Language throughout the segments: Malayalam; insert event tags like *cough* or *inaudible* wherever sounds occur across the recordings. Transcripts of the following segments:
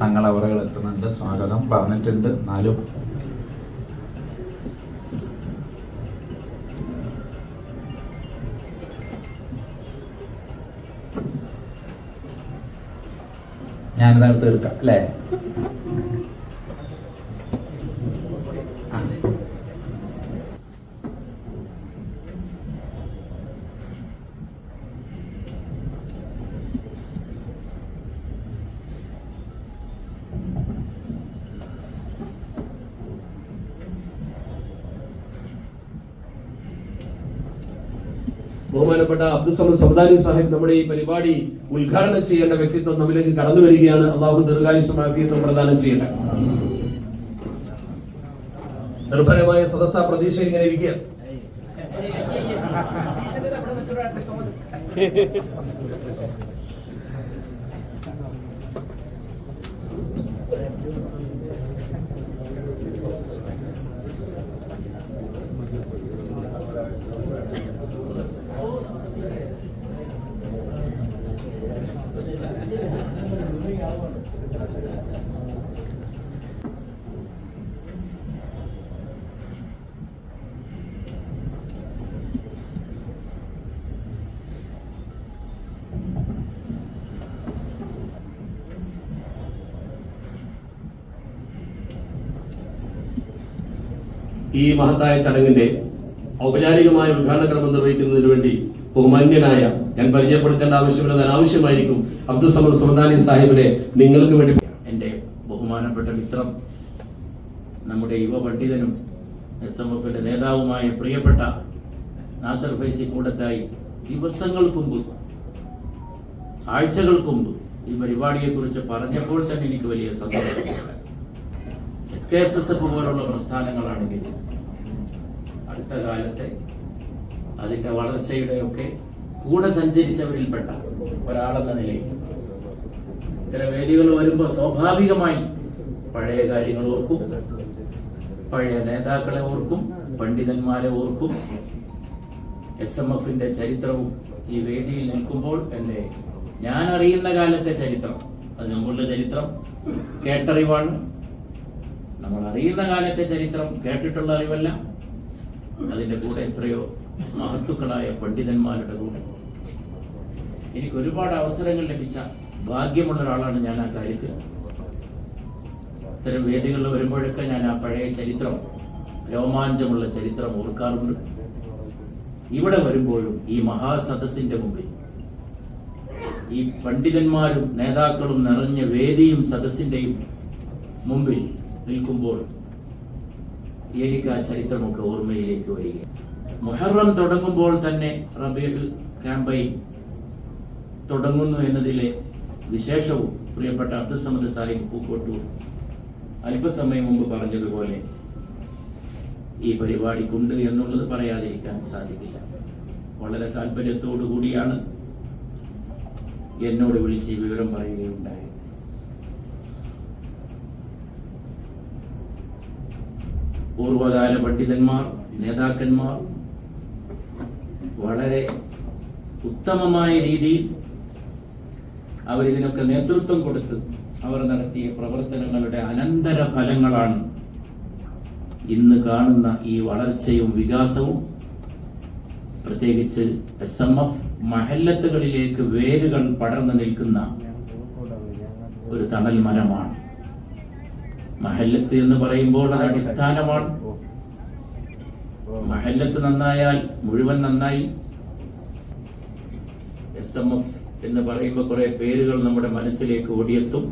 തങ്ങളവറകൾ എത്തുന്നുണ്ട് സ്വാഗതം പറഞ്ഞിട്ടുണ്ട്. എന്നാലും ഞാനിതാണ് തീർക്കാം അല്ലേ ആ. ബഹുമാനപ്പെട്ട അബ്ദുൽ സമദ് സമദാനി സാഹിബ് നമ്മുടെ ഈ പരിപാടി ഉദ്ഘാടനം ചെയ്യേണ്ട വ്യക്തിത്വം നമ്മിലേക്ക് കടന്നു വരികയാണ്. അള്ളാഹു ദീർഘായുസമാഫിയത്വം പ്രദാനം ചെയ്യട്ടെ. നിർഭരമായ സദസ്സ പ്രതീക്ഷ ഇങ്ങനെ ഇരിക്കുക. *laughs* ഈ മഹത്തായ ചടങ്ങിന്റെ ഔപചാരികമായ ഉദ്ഘാടന ക്രമം നിർവഹിക്കുന്നതിന് വേണ്ടി ബഹുമാന്യനായ ഞാൻ പരിചയപ്പെടുത്തേണ്ട ആവശ്യമില്ല അനാവശ്യമായിരിക്കും അബ്ദുൽ സമദ് സമദാനി സാഹിബിനെ നിങ്ങൾക്ക് വേണ്ടി എന്റെ ബഹുമാനപ്പെട്ട മിത്രം നമ്മുടെ യുവ പണ്ഡിതനും എസ് എം എഫിന്റെ നേതാവുമായ പ്രിയപ്പെട്ട നാസർ ഫൈസി കൂടത്തായി ദിവസങ്ങൾക്ക് മുമ്പ് ആഴ്ചകൾക്ക് മുമ്പ് ഈ പരിപാടിയെക്കുറിച്ച് പറഞ്ഞപ്പോൾ തന്നെ എനിക്ക് വലിയ സന്തോഷം. S K S S F പോലുള്ള പ്രസ്ഥാനങ്ങളാണെങ്കിൽ അടുത്ത കാലത്തെ അതിന്റെ വളർച്ചയുടെയൊക്കെ കൂടെ സഞ്ചരിച്ചവരിൽപ്പെട്ട ഒരാളെന്ന നിലയിൽ ഇത്തരം വേദികൾ വരുമ്പോൾ സ്വാഭാവികമായി പഴയ കാര്യങ്ങൾ ഓർക്കും പഴയ നേതാക്കളെ ഓർക്കും പണ്ഡിതന്മാരെ ഓർക്കും. എസ് എം എഫിന്റെ ചരിത്രവും ഈ വേദിയിൽ നിൽക്കുമ്പോൾ എന്റെ ഞാൻ അറിയുന്ന കാലത്തെ ചരിത്രം അത് നമ്മളുടെ ചരിത്രം കേട്ടറിവാണ്. നമ്മൾ അറിയുന്ന കാലത്തെ ചരിത്രം കേട്ടിട്ടുള്ള അറിവല്ല അതിന്റെ കൂടെ എത്രയോ മഹത്തുക്കളായ പണ്ഡിതന്മാരുടെ കൂടെ. എനിക്ക് ഒരുപാട് അവസരങ്ങൾ ലഭിച്ച ഭാഗ്യമുള്ള ഒരാളാണ് ഞാൻ ആ കാര്യത്തിൽ. ഇത്തരം വേദികളിൽ വരുമ്പോഴൊക്കെ ഞാൻ ആ പഴയ ചരിത്രം രോമാഞ്ചമുള്ള ചരിത്രം ഓർക്കാറുണ്ട്. ഇവിടെ വരുമ്പോഴും ഈ മഹാസദസ്സിന്റെ മുമ്പിൽ ഈ പണ്ഡിതന്മാരും നേതാക്കളും നിറഞ്ഞ വേദിയും സദസ്സിന്റെയും മുമ്പിൽ നിൽക്കുമ്പോൾ എനിക്ക് ആ ചരിത്രമൊക്കെ ഓർമ്മയിലേക്ക് വരിക മുഹറം തുടങ്ങുമ്പോൾ തന്നെ റബീൽ ക്യാമ്പയിൻ തുടങ്ങുന്നു എന്നതിലെ വിശേഷവും പ്രിയപ്പെട്ട അബ്ദുസമദ് സാഹിബ് പൂക്കോട്ടൂർ അല്പസമയം മുമ്പ് പറഞ്ഞതുപോലെ ഈ പരിപാടിക്കുണ്ട് എന്നുള്ളത് പറയാതിരിക്കാൻ സാധിക്കില്ല. വളരെ താല്പര്യത്തോടു കൂടിയാണ് എന്നോട് വിളിച്ച് വിവരം പറയുകയുണ്ടായത്. പൂർവകാല പണ്ഡിതന്മാർ നേതാക്കന്മാർ വളരെ ഉത്തമമായ രീതിയിൽ അവരിതിനൊക്കെ നേതൃത്വം കൊടുത്ത് അവർ നടത്തിയ പ്രവർത്തനങ്ങളുടെ അനന്തര ഫലങ്ങളാണ് ഇന്ന് കാണുന്ന ഈ വളർച്ചയും വികാസവും. പ്രത്യേകിച്ച് എസ് എം എഫ് മഹല്ലത്തുകളിലേക്ക് വേരുകൾ പടർന്നു നിൽക്കുന്ന ഒരു തണൽ മരമാണ് മഹല്ലത്ത് എന്ന് പറയുമ്പോൾ അത് അടിസ്ഥാനമാണ്. മഹല്ലത്ത് നന്നായാൽ മുഴുവൻ നന്നായി. എസ് എം എഫ് എന്ന് പറയുമ്പോൾ കുറെ പേരുകൾ നമ്മുടെ മനസ്സിലേക്ക് ഓടിയെത്തും.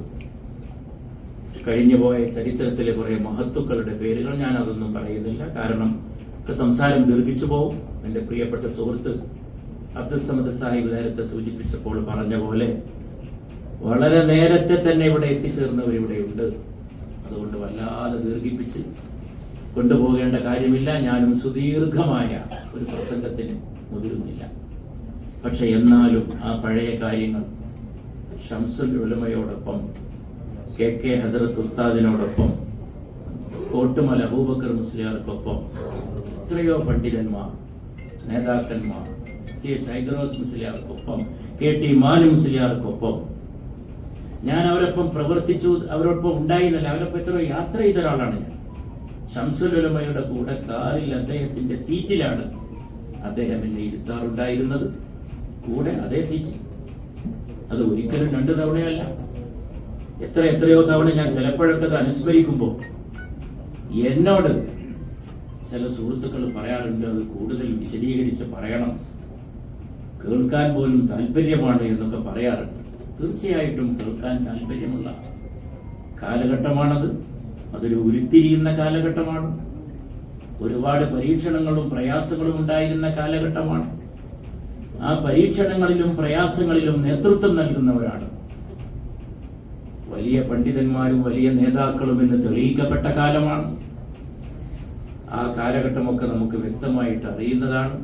കഴിഞ്ഞു പോയ ചരിത്രത്തിലെ കുറെ മഹത്തുക്കളുടെ പേരുകൾ ഞാൻ അതൊന്നും പറയുന്നില്ല. കാരണം സംസാരം ദീർഘിച്ചു പോവും. എന്റെ പ്രിയപ്പെട്ട സുഹൃത്ത് അബ്ദുൽ സമദ് സാഹിബ് നേരത്തെ സൂചിപ്പിച്ചപ്പോൾ പറഞ്ഞ പോലെ വളരെ നേരത്തെ തന്നെ ഇവിടെ എത്തിച്ചേർന്നവർ ഇവിടെയുണ്ട് അതുകൊണ്ട് വല്ലാതെ ദീർഘിപ്പിച്ച് കൊണ്ടുപോകേണ്ട കാര്യമില്ല. ഞാനും സുദീർഘമായ ഒരു പ്രസംഗത്തിന് മുതിരുന്നില്ല. പക്ഷെ എന്നാലും ആ പഴയ കാര്യങ്ങൾ ഷംസുൽ ഉലമയോടൊപ്പം കെ കെ ഹസരത്ത് ഉസ്താദിനോടൊപ്പം കോട്ടുമല അബൂബക്കർ മുസ്ലിയാർക്കൊപ്പം എത്രയോ പണ്ഡിതന്മാർ നേതാക്കന്മാർ സി എച്ച് ഹൈദ്രോസ് മുസ്ലിയാർക്കൊപ്പം കെ ടി മാലി മുസ്ലിയാർക്കൊപ്പം ഞാൻ അവരൊപ്പം പ്രവർത്തിച്ചു അവരൊപ്പം ഉണ്ടായിരുന്നല്ല. അവരൊപ്പം എത്ര യാത്ര ചെയ്ത ഒരാളാണ് ഞാൻ. ഷംസുലമയുടെ കൂടെ കാറിൽ അദ്ദേഹത്തിന്റെ സീറ്റിലാണ് അദ്ദേഹം എന്നെ ഇരുത്താറുണ്ടായിരുന്നത്. കൂടെ അതേ സീറ്റിൽ അത് ഒരിക്കലും രണ്ടു തവണയല്ല. എത്ര എത്രയോ തവണ ഞാൻ ചിലപ്പോഴൊക്കെ അനുസ്മരിക്കുമ്പോൾ എന്നോട് ചില സുഹൃത്തുക്കൾ പറയാറുണ്ട് അത് കൂടുതൽ വിശദീകരിച്ച് പറയണം. കേൾക്കാൻ പോലും താല്പര്യമാണ് എന്നൊക്കെ പറയാറുണ്ട്. തീർച്ചയായിട്ടും കേൾക്കാൻ താല്പര്യമുള്ള കാലഘട്ടമാണത്. അതൊരു ഉരുത്തിരിയുന്ന കാലഘട്ടമാണ്. ഒരുപാട് പരീക്ഷണങ്ങളും പ്രയാസങ്ങളും ഉണ്ടായിരുന്ന കാലഘട്ടമാണ്. ആ പരീക്ഷണങ്ങളിലും പ്രയാസങ്ങളിലും നേതൃത്വം നൽകുന്നവരാണ്. വലിയ പണ്ഡിതന്മാരും വലിയ നേതാക്കളും എന്ന് തെളിയിക്കപ്പെട്ട കാലമാണ്. ആ കാലഘട്ടമൊക്കെ നമുക്ക് വ്യക്തമായിട്ട് അറിയുന്നതാണ്.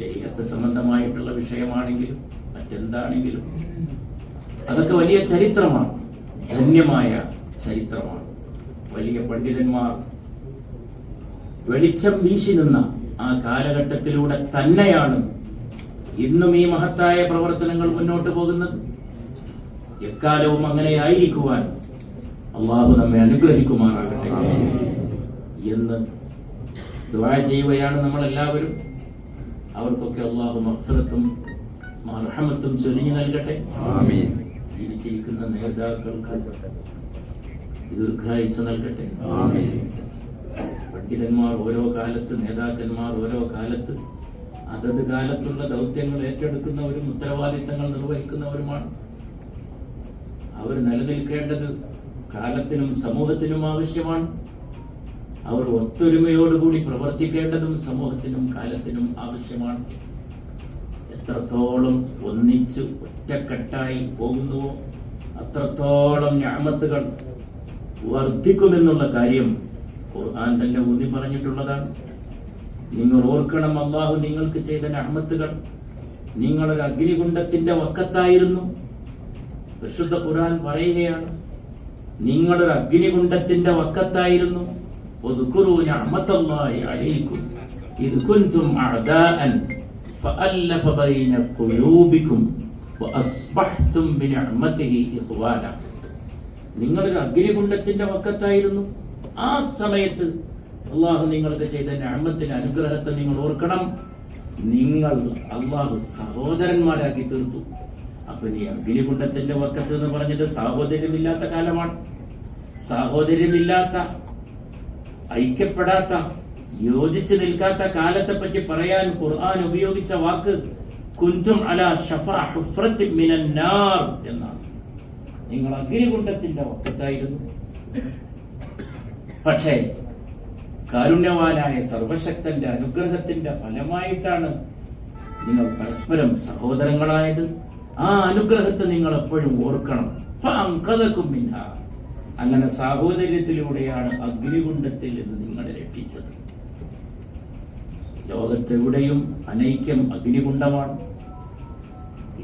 ശരീരത്തെ സംബന്ധമായിട്ടുള്ള വിഷയമാണെങ്കിലും മറ്റെന്താണെങ്കിലും. അതൊക്കെ വലിയ ചരിത്രമാണ്. ധന്യമായ ചരിത്രമാണ്. വലിയ പണ്ഡിതന്മാർ വെളിച്ചം വീശി നിന്ന ആ കാലഘട്ടത്തിലൂടെ തന്നെയാണ് ഇന്നും ഈ മഹത്തായ പ്രവർത്തനങ്ങൾ മുന്നോട്ട് പോകുന്നത്. എക്കാലവും അങ്ങനെ ആയിരിക്കുവാൻ അള്ളാഹു നമ്മെ അനുഗ്രഹിക്കുമാറാകട്ടെ. എന്ന് ദുആ ചെയ്യുകയാണ് നമ്മൾ എല്ലാവരും അവർക്കൊക്കെ അള്ളാഹു മഹ്ഫറത്തും മർഹമത്തും ചൊരിഞ്ഞു നൽകട്ടെ. ജീവിച്ചിരിക്കുന്ന നേതാക്കൾക്ക് ദീർഘായുസ് നൽകട്ടെ. പണ്ഡിതന്മാർ ഓരോ കാലത്ത് നേതാക്കന്മാർ ഓരോ കാലത്ത് അതത് കാലത്തുള്ള ദൗത്യങ്ങൾ ഏറ്റെടുക്കുന്നവരും ഉത്തരവാദിത്തങ്ങൾ നിർവഹിക്കുന്നവരുമാണ്. അവർ നിലനിൽക്കേണ്ടത് കാലത്തിനും സമൂഹത്തിനും ആവശ്യമാണ്. അവർ ഒത്തൊരുമയോടുകൂടി പ്രവർത്തിക്കേണ്ടതും സമൂഹത്തിനും കാലത്തിനും ആവശ്യമാണ്. എത്രത്തോളം ഒന്നിച്ച് ഒറ്റക്കെട്ടായി പോകുന്നുവോ? അത്രത്തോളം ഞാമത്തുകൾ വർദ്ധിക്കുമെന്നുള്ള കാര്യം ഖുർആൻ തന്നെ ഊന്നി പറഞ്ഞിട്ടുള്ളതാണ്. നിങ്ങൾ ഓർക്കണം അള്ളാഹു നിങ്ങൾക്ക് ചെയ്ത നഹ്മത്തുകൾ നിങ്ങളൊരു അഗ്നികുണ്ടത്തിന്റെ വക്കത്തായിരുന്നു. പരിശുദ്ധ ഖുർആൻ പറയുകയാണ് നിങ്ങളൊരു അഗ്നികുണ്ടത്തിന്റെ വക്കത്തായിരുന്നു. ഒതുക്കുറൂ നഹ്മത്തല്ലാഹി അറിയിക്കും ഇത് കുന്തും അഅദാഅൻ فألف بين قلوبكم وأصبحتم بنعمته إخوانا നിങ്ങളൊരു അഗ്നികുണ്ഡത്തിന്റെ വക്കത്തായിരുന്നു ആ സമയത്ത് അള്ളാഹു നിങ്ങൾക്ക് ചെയ്ത ഞാമത്തിന്റെ അനുഗ്രഹത്തെ നിങ്ങൾ ഓർക്കണം നിങ്ങൾ അള്ളാഹു സഹോദരന്മാരാക്കി തീർത്തു അപ്പൊ നീ അഗ്നികുണ്ഡത്തിന്റെ വക്കത്ത് എന്ന് പറഞ്ഞത് സാഹോദര്യമില്ലാത്ത കാലമാണ് സാഹോദര്യമില്ലാത്ത ഐക്യപ്പെടാത്ത യോജിച്ചു നിൽക്കാത്ത കാലത്തെ പറ്റി പറയാൻ ഖുർആൻ ഉപയോഗിച്ച വാക്ക് കുന്തും അല ഷഫാ ഹുഫ്രത്തിൻ മിനൻ നാർ എന്നാണ്. നിങ്ങൾ അഗ്നികുണ്ഡത്തിന്റെ വക്കത്തായിരുന്നു. പക്ഷേ കാരുണ്യവാനായ സർവശക്തന്റെ അനുഗ്രഹത്തിന്റെ ഫലമായിട്ടാണ് നിങ്ങൾ പരസ്പരം സഹോദരങ്ങളായത്. ആ അനുഗ്രഹത്തെ നിങ്ങൾ എപ്പോഴും ഓർക്കണം. അങ്ങനെ സാഹോദര്യത്തിലൂടെയാണ് അഗ്നികുണ്ഡത്തിൽ നിന്ന് നിങ്ങളെ രക്ഷിച്ചത്. ലോകത്തെവിടെയും അനൈക്യം അഗ്നികുണ്ഡമാണ്.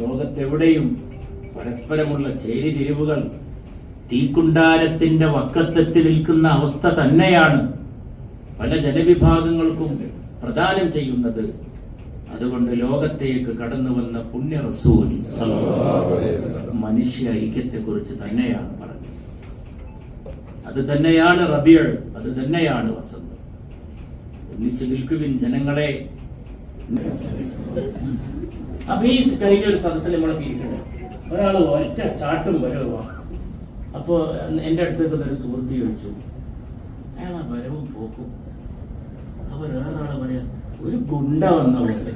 ലോകത്തെവിടെയും പരസ്പരമുള്ള ചേരിതിരിവുകൾ തീക്കുണ്ടാരത്തിന്റെ വക്കത്തെത്തി നിൽക്കുന്ന അവസ്ഥ തന്നെയാണ് പല ജനവിഭാഗങ്ങൾക്കും പ്രദാനം ചെയ്യുന്നത്. അതുകൊണ്ട് ലോകത്തേക്ക് കടന്നു വന്ന പുണ്യ റസൂൽ മനുഷ്യ ഐക്യത്തെ കുറിച്ച് തന്നെയാണ് പറഞ്ഞത്. അത് തന്നെയാണ് റബിയൾ അത് തന്നെയാണ് വസന്തം. ഒന്നിച്ചു നിൽക്കുവിൻ ജനങ്ങളെ. അപ്പൊ ഈ കഴിഞ്ഞ ഒരു സദസ്സിൽ നമ്മളൊക്കെ ഇരിക്കുന്നത് ഒരാൾ ഒറ്റ ചാട്ടും വരവുമാണ് അപ്പോ എന്റെ അടുത്തേക്ക് ഒരു സുഹൃത്ത് ചോദിച്ചു അയാൾ ആ വരവും പോക്കും. അപ്പൊ വേറൊരാൾ പറയാ ഒരു ഗുണ്ട വന്ന പോലെ.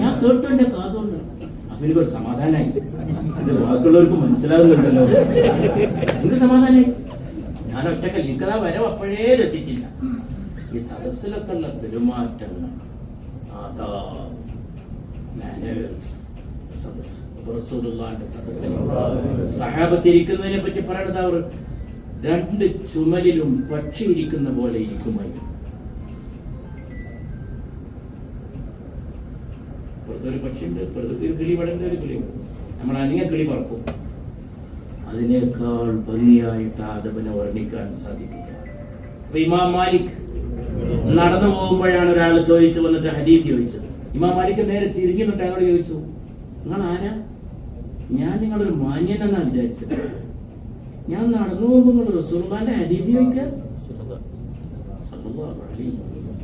ഞാൻ കേട്ടു എന്റെ കാതുകൊണ്ട്. അപ്പൊ എനിക്കൊരു സമാധാനായി. അത് ബാക്കിയുള്ളവർക്ക് മനസ്സിലാകുന്നുണ്ടല്ലോ എനിക്ക് സമാധാനായി? ഞാൻ ഒറ്റക്കല്ല എനിക്കതാ വരവ് അപ്പോഴേ രസിച്ചില്ല. ഈ സദസ്സിലൊക്കെ ഉള്ള പെരുമാറ്റങ്ങൾ ആദാബ്, മാനേഴ്സ് സദസ് ഇരിക്കുന്നതിനെ പറ്റി പറയണത് അവർ രണ്ട് ചുമലിലും പക്ഷി ഇരിക്കുന്ന പോലെ ഇരിക്കുമായിരുന്നു പുറത്തൊരു പക്ഷിയുണ്ട് പുറത്തൊരു കിളി പടേണ്ട ഒരു കിളിയുണ്ട്. നമ്മൾ അനങ്ങ കിളി പറക്കും. അതിനേക്കാൾ ഭംഗിയായിട്ട് ആദബിനെ വർണിക്കാൻ സാധിക്കില്ല. ഇമാം മാലിക് നടന്നു പോകുമ്പോഴാണ് ഒരാൾ ചോദിച്ചു വന്നിട്ട് ഹദീത്ത് ചോദിച്ചത്. ഇമാം മാലിക് നേരെ തിരിഞ്ഞു നിന്നിട്ട് അയാളോട് ചോദിച്ചു നിങ്ങൾ ആരാ? ഞാൻ നിങ്ങളൊരു മാന്യനെന്നാ വിചാരിച്ചത് ഞാൻ നടന്നു പോകുമ്പോൾ നിങ്ങൾ റസൂർമാന്റെ വസല്ലം.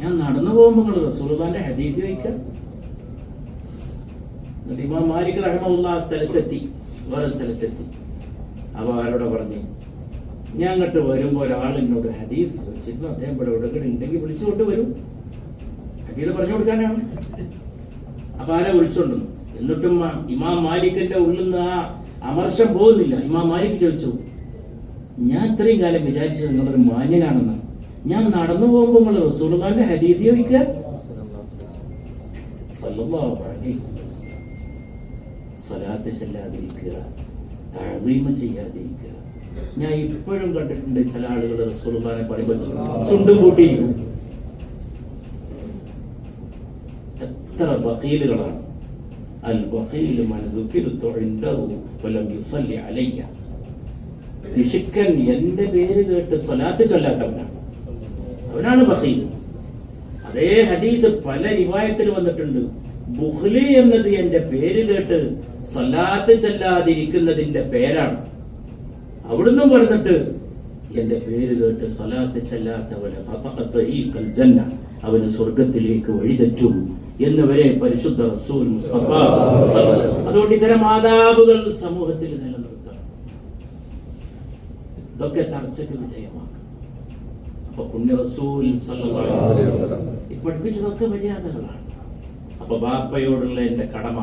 ഞാൻ നടന്നു പോകുമ്പോൾ നിങ്ങൾ റസൂർമാന്റെ ഹദീദ് ചോദിക്കുക ഇമാം മാലിക് ആ സ്ഥലത്തെത്തി. വേറെ സ്ഥലത്തെത്തി. അപ്പൊ ആരോടെ പറഞ്ഞു? ഞാൻ അങ്ങോട്ട് വരുമ്പോ ഒരാൾ എന്നോട് ഹദീഫ് ചോദിച്ചിരുന്നു അദ്ദേഹം ഇവിടെ എവിടെ ഉണ്ടെങ്കിൽ വിളിച്ചുകൊണ്ട് വരും. ഹദീദ് പറഞ്ഞു കൊടുക്കാനാണ്. അപ്പൊ ആരെ വിളിച്ചോണ്ടെന്നു എന്നിട്ടും ഇമാം മാലിക്കിന്റെ ഉള്ളിൽ നിന്ന് ആ അമർഷം പോകുന്നില്ല. ഇമാം മാലിക് ചോദിച്ചു ഞാൻ ഇത്രയും കാലം വിചാരിച്ചത് നിങ്ങളൊരു മാന്യനാണെന്ന്. ഞാൻ നടന്നു പോകുമ്പോൾ നിങ്ങൾ റസൂലുള്ളാന്റെ ഹദീദ് ചോദിക്കുക. സ്വലാത്ത് ചെല്ലാതിരിക്കുക തഴവീമ ചെയ്യാതിരിക്കുക. ഞാൻ ഇപ്പോഴും കണ്ടിട്ടുണ്ട് ചില ആളുകൾ റസൂലുള്ളാനെ പറയുമ്പോൾ ചുണ്ടും കൂട്ടിയിരിക്കും എത്ര ബഹീലുകളാണ് അൽ വക്കീൽ മൻ ദുഃഖിരുത്തു ഇൻദഹു വലം യുസല്ലി അലയ്യ. പിശുക്കൻ എന്റെ പേര് കേട്ട് സ്വലാത്ത് ചൊല്ലാത്തവനാണ്. അവനാണ് ബഹീൽ അതേ ഹദീസ് പല റിവായത്തിൽ വന്നിട്ടുണ്ട്. ബുഹ്ലി എന്നത് എന്റെ പേര് കേട്ട് സ്വലാത്ത് ചെല്ലാതിരിക്കുന്നതിന്റെ പേരാണ്. അവിടുന്ന് പറഞ്ഞിട്ട് എന്റെ പേര് കേട്ട് സലാത്ത് ചെല്ലാത്തവന് അവന് സ്വർഗത്തിലേക്ക് വഴിതെറ്റും എന്ന് വരെ പരിശുദ്ധ റസൂൽ മുസ്തഫ അതുകൊണ്ട് ഇത്തരം മാതാവുകൾ സമൂഹത്തിൽ നിലനിർത്തണം. ഇതൊക്കെ ചർച്ചയ്ക്ക് വിധേയമാക്കും. അപ്പൊ പുണ്യ റസൂൽ പഠിപ്പിച്ചതൊക്കെ മര്യാദകളാണ്. അപ്പൊ ബാപ്പയോടുള്ള എന്റെ കടമ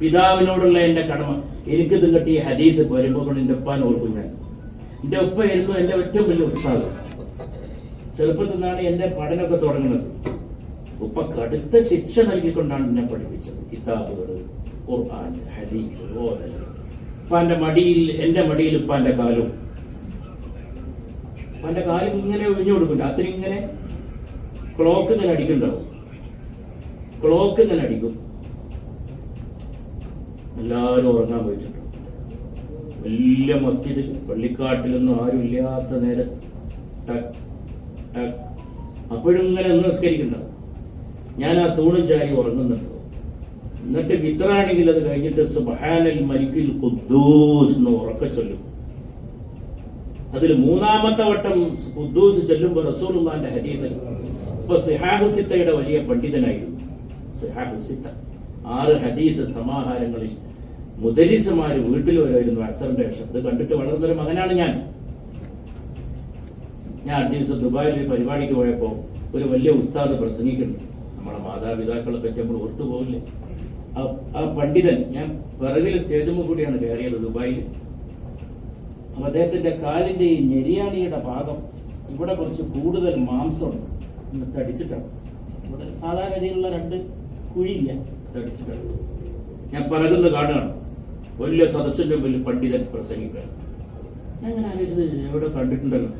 പിതാവിനോടുള്ള എന്റെ കടമ എനിക്കിത് കിട്ടിയ ഹരീത് വരുമ്പോൾ എന്റെ ഉപ്പാൻ ഓർക്കും ഞാൻ എന്റെ ഉപ്പയായിരുന്നു എന്റെ ഏറ്റവും വലിയ ഉത്സാഹം ചെറുപ്പത്തിൽ നിന്നാണ് എന്റെ പഠനമൊക്കെ തുടങ്ങുന്നത്. ഉപ്പ കടുത്ത ശിക്ഷ നൽകിക്കൊണ്ടാണ് എന്നെ പഠിപ്പിച്ചത്. കിതാബുകൾ ഖുർആൻ ഉപ്പാന്റെ മടിയിൽ എന്റെ മടിയിൽ ഉപ്പാന്റെ കാലും. ഉപ്പാന്റെ കാലും ഇങ്ങനെ ഒഴിഞ്ഞു കൊടുക്കും. രാത്രി ഇങ്ങനെ ക്ലോക്ക് ഇങ്ങനെ അടിക്കുന്നുണ്ടാവും. ക്ലോക്ക് ഇങ്ങനെ അടിക്കും. എല്ലാവരും ഉറങ്ങാൻ പോയിട്ടുണ്ട്. വലിയ മസ്ജിദ് പള്ളിക്കാട്ടിലൊന്നും ആരും ഇല്ലാത്ത നേരം ടക് ടക്. ഒന്ന് നിസ്കരിക്കുന്നുണ്ടാവും ഞാൻ ആ തൂണും ചാരി ഉറങ്ങുന്നുണ്ട്. എന്നിട്ട് വിത്രാണെങ്കിൽ അത് കഴിഞ്ഞിട്ട് സുബ്ഹാനൽ മരിക്കിൽ ഖുദ്ദൂസ് എന്ന് ഉറക്ക ചൊല്ലും. അതിൽ മൂന്നാമത്തെ വട്ടം ഖുദ്ദൂസ് ചൊല്ലുമ്പോൾ റസൂലുള്ളാന്റെ ഹദീസിൽ ഇപ്പൊ സിഹാഹുസിത്തയുടെ വലിയ പണ്ഡിതനായിരുന്നു. സിഹാഹുസിത്ത ആറ് ഹദീസ് സമാഹാരങ്ങളിൽ മുദരിസുമാര് വീട്ടിൽ വരുമായിരുന്നു അസറിന്റെ അത് കണ്ടിട്ട് വളർന്നൊരു മകനാണ് ഞാൻ. ഞാൻ അടുത്ത ദിവസം ദുബായിൽ ഒരു പരിപാടിക്ക് പോയപ്പോൾ ഒരു വലിയ ഉസ്താദ് പ്രസംഗിക്കുന്നു നമ്മളെ മാതാപിതാക്കളെ പറ്റി നമ്മൾ ഓർത്തു പോകില്ലേ ആ പണ്ഡിതൻ ഞാൻ പിറകിൽ സ്റ്റേജുമ്പോൾ കൂടിയാണ് കയറിയത് ദുബായിൽ. അപ്പൊ അദ്ദേഹത്തിന്റെ കാലിന്റെ ഈ ഞെരിയാണിയുടെ ഭാഗം ഇവിടെ കുറച്ച് കൂടുതൽ മാംസം തടിച്ചിട്ടാണ്. ഇവിടെ സാധാരണ രീതിയിലുള്ള രണ്ട് കുഴിയില്ല. തടിച്ചിട്ടാണ്. ഞാൻ പിറകുന്ന് കാണുകയാണ് വലിയ സദസ്സിന്റെ മുമ്പിൽ പണ്ഡിതൻ പ്രസംഗിക്കുകയാണ് ഞാൻ അങ്ങനെ ആലോചിച്ചത് എവിടെ കണ്ടിട്ടുണ്ടല്ലോ?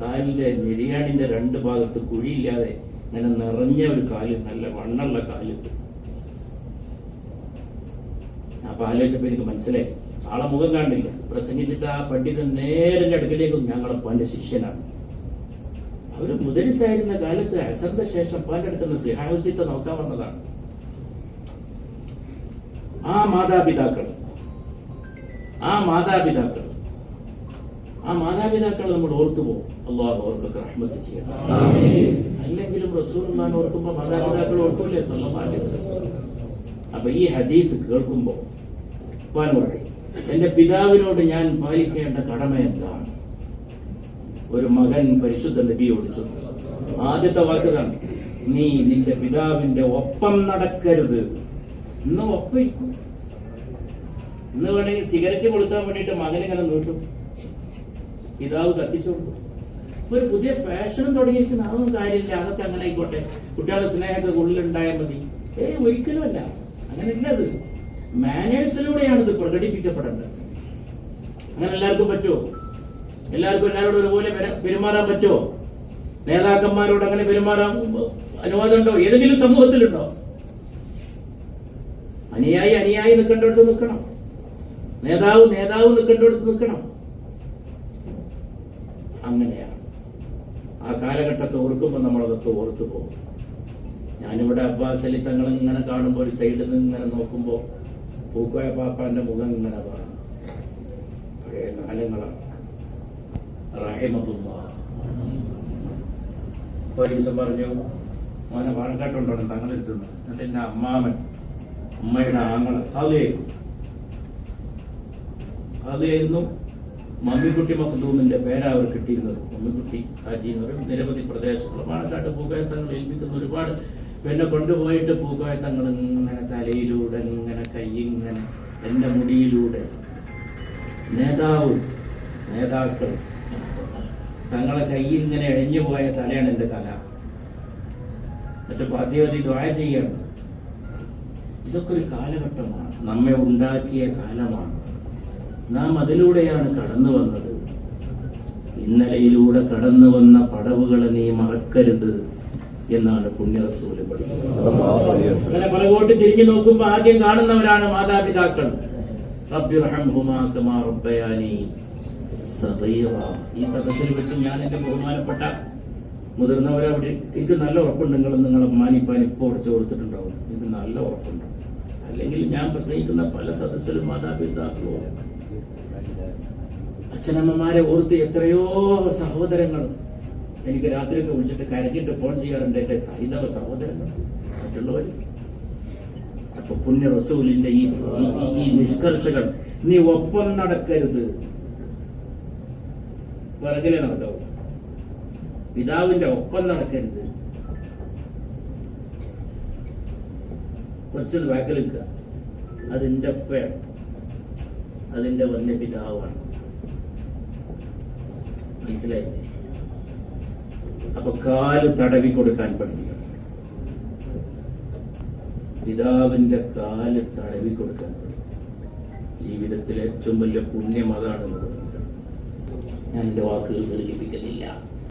കാലിന്റെ ഞെരിയാണിന്റെ രണ്ട് ഭാഗത്ത് കുഴിയില്ലാതെ ഇങ്ങനെ നിറഞ്ഞ ഒരു കാൽ നല്ല വണ്ണുള്ള കാൽ. അപ്പൊ ആലോചിച്ചപ്പോ എനിക്ക് മനസ്സിലായി. ആളെ മുഖം കാണില്ല. പ്രസംഗിച്ചിട്ട് ആ പണ്ഡിതൻ നേരെ അടുക്കലേക്കും. ഞങ്ങളെ പന്റെ ശിഷ്യനാണ്. അവർ മുദരിസായിരുന്ന കാലത്ത് അസറിന്റെ ശേഷം പാന്റെ അടുക്കുന്ന സിഹാസിത്തെ നോക്കാൻ വന്നതാണ്. ആ മാതാപിതാക്കൾ ആ മാതാപിതാക്കൾ. ആ മാതാപിതാക്കൾ നമ്മൾ ഓർത്തു പോകും. അള്ളാഹു അവർക്കൊക്കെ റഹ്മത്ത് ചെയ്യണം അല്ലെങ്കിലും റസൂൽ ഓർക്കുമ്പോ മാതാപിതാക്കൾ ഓർക്കൂലേ സല്ലല്ലാഹു അലൈഹി വസല്ലം. അപ്പൊ ഈ ഹദീസ് കേൾക്കുമ്പോ ഉപ്പാൻ പറയും എന്റെ പിതാവിനോട് ഞാൻ പാലിക്കേണ്ട കടമ എന്താണ്? ഒരു മകൻ പരിശുദ്ധ നബിയോട് ചോദിച്ചു ആദ്യത്തെ വാക്കുതാണ് നീ നിന്റെ പിതാവിന്റെ ഒപ്പം നടക്കരുത്. ഇന്ന് ഒപ്പിക്കും. ഇന്ന് വേണമെങ്കിൽ സിഗരറ്റ് കൊളുത്താൻ വേണ്ടിയിട്ട് മകൻ ഇങ്ങനെ നീട്ടും. പിതാവ് കത്തിച്ചു കൊടുത്തു ഒരു പുതിയ ഫാഷനും തുടങ്ങിയിരിക്കുന്ന അതൊന്നും കാര്യമില്ല. അതൊക്കെ അങ്ങനെ ആയിക്കോട്ടെ. കുട്ടികളുടെ സ്നേഹമൊക്കെ ഉള്ളിലുണ്ടായാൽ മതി. ഏയ് ഒരിക്കലുമല്ല അങ്ങനെ ഇല്ലത് മാനേഴ്സിലൂടെയാണ് ഇത് പ്രകടിപ്പിക്കപ്പെടേണ്ടത്. അങ്ങനെ എല്ലാവർക്കും പറ്റുമോ? എല്ലാവർക്കും എല്ലാവരോടും ഒരുപോലെ പെരുമാറാൻ പറ്റുമോ? നേതാക്കന്മാരോട് അങ്ങനെ പെരുമാറാൻ അനുവാദമുണ്ടോ ഏതെങ്കിലും സമൂഹത്തിലുണ്ടോ? അനുയായി അനുയായി നിൽക്കേണ്ടടുത്ത് നിൽക്കണം. നേതാവ് നേതാവ് നിൽക്കേണ്ടടുത്ത് നിൽക്കണം. അങ്ങനെയാണ്. ആ കാലഘട്ടത്തെ ഓർക്കുമ്പോൾ നമ്മളതൊക്കെ ഓർത്തു പോകും. ഞാനിവിടെ അബ്ബാസ് അലി തങ്ങൾ ഇങ്ങനെ കാണുമ്പോൾ ഒരു സൈഡിൽ നിന്ന് ഇങ്ങനെ നോക്കുമ്പോൾ പൂക്കോയ പാപ്പാന്റെ മുഖം ഇങ്ങനെ കാണും. പഴയ കാലങ്ങളാണ്. ദിവസം പറഞ്ഞു മോനെ പാലക്കാട്ടുണ്ടോ തങ്ങളെടുത്തുന്നു എന്നിട്ട് എന്റെ അമ്മാമൻ അമ്മയുടെ ആങ്ങളെ അതേ അതായിരുന്നു മമ്മിക്കുട്ടി മഖ്ദൂമിന്റെ പേരാ അവർ കിട്ടിയിരുന്നത്. മമ്മിക്കുട്ടി ഹാജി എന്ന് പറയും. നിരവധി പ്രദേശങ്ങൾ പാലക്കാട്ട് പൂക്കായത്തങ്ങൾ ഏൽപ്പിക്കുന്ന ഒരുപാട് പിന്നെ കൊണ്ടുപോയിട്ട് പൂക്കായത്തങ്ങൾ ഇങ്ങനെ തലയിലൂടെ ഇങ്ങനെ കൈയിങ്ങനെ എന്റെ മുടിയിലൂടെ. നേതാവ് നേതാക്കൾ തങ്ങളെ കയ്യിൽ ഇങ്ങനെ എഴിഞ്ഞു പോയ തലയാണ് എന്റെ തല. എന്നിട്ട് പതിവതി ദ്വായ ചെയ്യണം. ഇതൊക്കെ ഒരു കാലഘട്ടമാണ്. നമ്മെ ഉണ്ടാക്കിയ കാലമാണ്. നാം അതിലൂടെയാണ് കടന്നു വന്നത്. ഇന്നലെയിലൂടെ കടന്നു വന്ന പടവുകളെ നീ മറക്കരുത് എന്നാണ് പുണ്യറസൂൽ അങ്ങനെ പുറകോട്ട് തിരിഞ്ഞു നോക്കുമ്പോൾ ആദ്യം കാണുന്നവരാണ് മാതാപിതാക്കൾ. ഈ സദസ്സിൽ വെച്ച് ഞാൻ എന്റെ ബഹുമാനപ്പെട്ട മുതിർന്നവരവിടെ എനിക്ക് നല്ല ഉറപ്പുണ്ട്. നിങ്ങൾ നിങ്ങളെ മാനിപ്പാൻ ഇപ്പോൾ ഉറച്ചു കൊടുത്തിട്ടുണ്ടാവും. എനിക്ക് നല്ല ഉറപ്പുണ്ട്. അല്ലെങ്കിൽ ഞാൻ പ്രസംഗിക്കുന്ന പല സദസ്സിലും മാതാപിതാക്കളും അച്ഛനമ്മമാരെ ഓർത്ത് എത്രയോ സഹോദരങ്ങൾ എനിക്ക് രാത്രിയൊക്കെ വിളിച്ചിട്ട് കരഞ്ഞിട്ട് ഫോൺ ചെയ്യാറുണ്ട്. എന്റെ സഹിതവ സഹോദരങ്ങൾ മറ്റുള്ളവർ. അപ്പൊ പുണ്യ റസൂലിന്റെ ഈ ഈ- നിഷ്കർഷകൾ നീ ഒപ്പം നടക്കരുത്. പിറകിലെ നടക്കാവൂ പിതാവിന്റെ ഒപ്പം നടക്കരുത്. കുറച്ച് വാക്കിലെടുക്കുക അതിന്റെ ഒപ്പയാണ് അതിന്റെ വന്യ പിതാവാണ് മനസ്സിലായില്ലേ അപ്പൊ കാൽ തടവി കൊടുക്കാൻ പഠിക്കുക. പിതാവിന്റെ കാൽ തടവി കൊടുക്കാൻ പഠിക്കുക. ജീവിതത്തിലെ ഏറ്റവും വലിയ പുണ്യം അതാണെന്ന് പറഞ്ഞു ഞാൻ എന്റെ വാക്കുകൾ ദീർഘിപ്പിക്കുന്നില്ല